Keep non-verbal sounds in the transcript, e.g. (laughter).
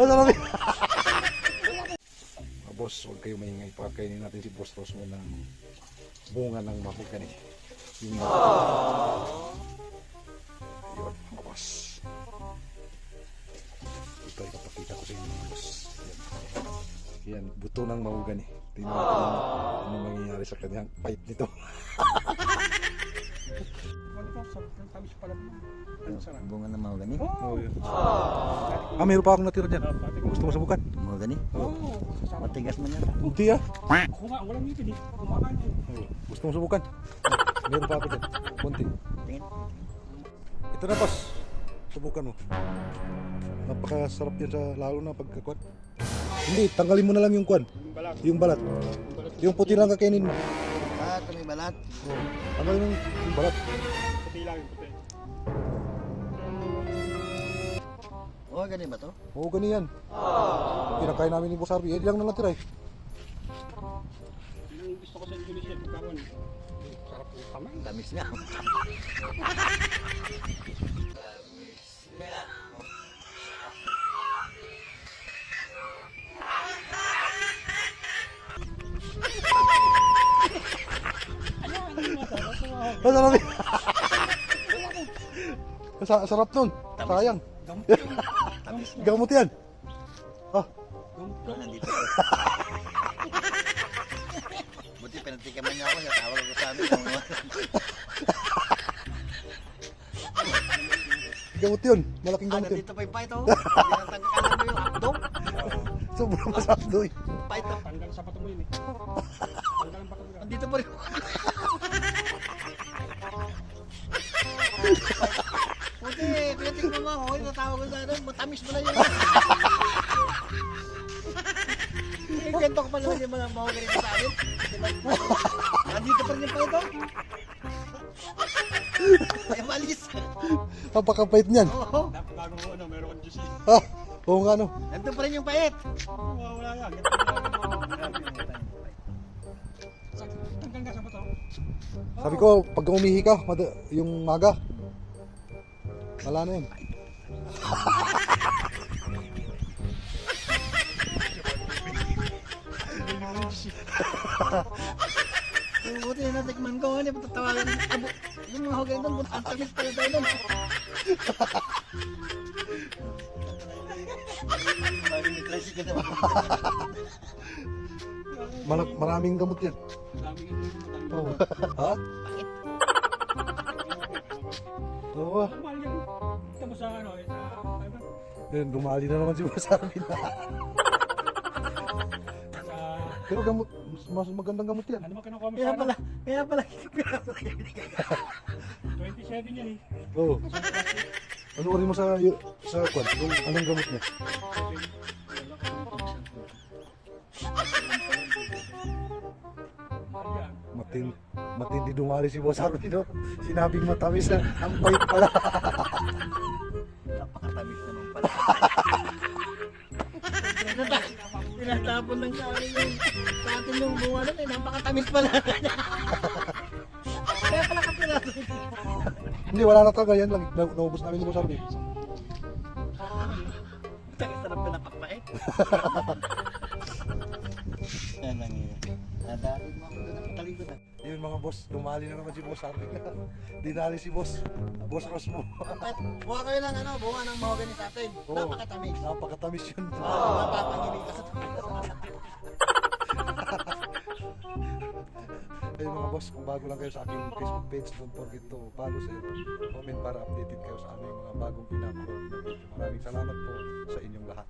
Masarap (laughs) yan. Mga boss, huwag kayo maingay. Pakainin natin si Boss Rosmo ng bunga ng mahogany. Yung Ayun, mga boss. Ito ipapakita ko sa inyo mga boss. Yan. Yan, buto ng mahogany. Tingnan natin ano mangyayari sa kanyang bite nito. (laughs) Bunga ng mahogany. Oh, yun. Ah, mayroon pa akong natira dyan. Gusto mo subukan? Mahogany? Matigas man yan. Hindi ah. Ako nga, walang ngipin eh. Kumakain eh. Gusto mo subukan? Meron pa ako dyan. Konti. Tingin. Ito na pas. Subukan mo. Napakasarap yan sa lalo na pagkakuan. Hindi, tanggalin mo na lang yung kuan. Yung balat. Yung balat. Yung puti lang kakainin mo. Ito may balat. Oh, mo yung, yung balat. Puti lang yung puti. Oh, ganun ba to? Oo, ganyan. Kinakain namin ni Boss Harvey. Eh, di lang na natira eh. Yung gusto ko sa Indonesia, pagkaroon. Sarap yung kamay. Tamis nga. (laughs) Masarap yan. Sa sarap nun. Sayang. (laughs) Gamot yan. Ah, Oh, nandito. Buti pinatikan man niya ako. Natawag ko sa amin. gamot yun. Malaking Ah, gamot yun. nandito pa yung fight oh. Tinatangkalan mo yung abdom. Sobrang masarap doy. Fight oh. Tanggal sa pato mo yun eh. Tanggal ang pato mo. Nandito pa rin. Buti, pinatikman mo ako. Natawag ko sa amin. Matamis mo na yun. (laughs) Eh, kwento ko pa naman yung mga mga ganito sa amin. Nandito pa rin yung oh. Ay, malis. Niyan. Oo. Bago mo ano, meron kang juice eh. Ah, oo nga no. Nandun pa rin yung pait. Wala yan. Sa pato. Sabi ko, pag umihi ka, mada- yung maga, wala na yun. (laughs) Buti na natikman ko, ano, patatawagan ng abo. Yung mga hugay doon, ang tamis pala tayo doon. Malak- maraming gamot yan. Yung matanggal. Oo. ha? Bakit? Oo. ah. Normal yan. Ito mo sa ano, eh, sa... ano, Yun, dumali na naman si Boss Arvin. Sa... Pero gamot, mas, mas magandang gamot yan. Ano kinukuha mo Kaya sa ano? pala, kaya pala, kaya pala binigay. 27 yan eh. Oo. Ano rin mo sa sa kwan? Anong gamot niya? Matin, matindi dumali si Boss Arvin. No? Sinabing matamis na ang bait pala. (laughs) Napakatamis naman pala. (laughs) Tinatapon lang sa akin yung sa atin yung bunga nun eh, napakatamis pala. (laughs) Kaya pala kapiraso. Hindi, wala na talaga yan. Lang, na, naubos namin ni Boss Arvin. Ang sarap na napakmait. Yan lang yun. Nadali mo ako doon ang talikod ah. Yun mga boss, dumali na naman si Boss Arvin. (laughs) Dinali si Boss. Boss Rosmo. At buha kayo ng ano, buha ng mahogany sa atin. Oo. Napakatamis. Napakatamis yun. Oo, (laughs) mapapanginig ka sa Ayun mga boss, kung bago lang kayo sa aking Facebook page, don't forget to follow sa comment para updated kayo sa aming mga bagong pinapanood na video. Maraming salamat po sa inyong lahat.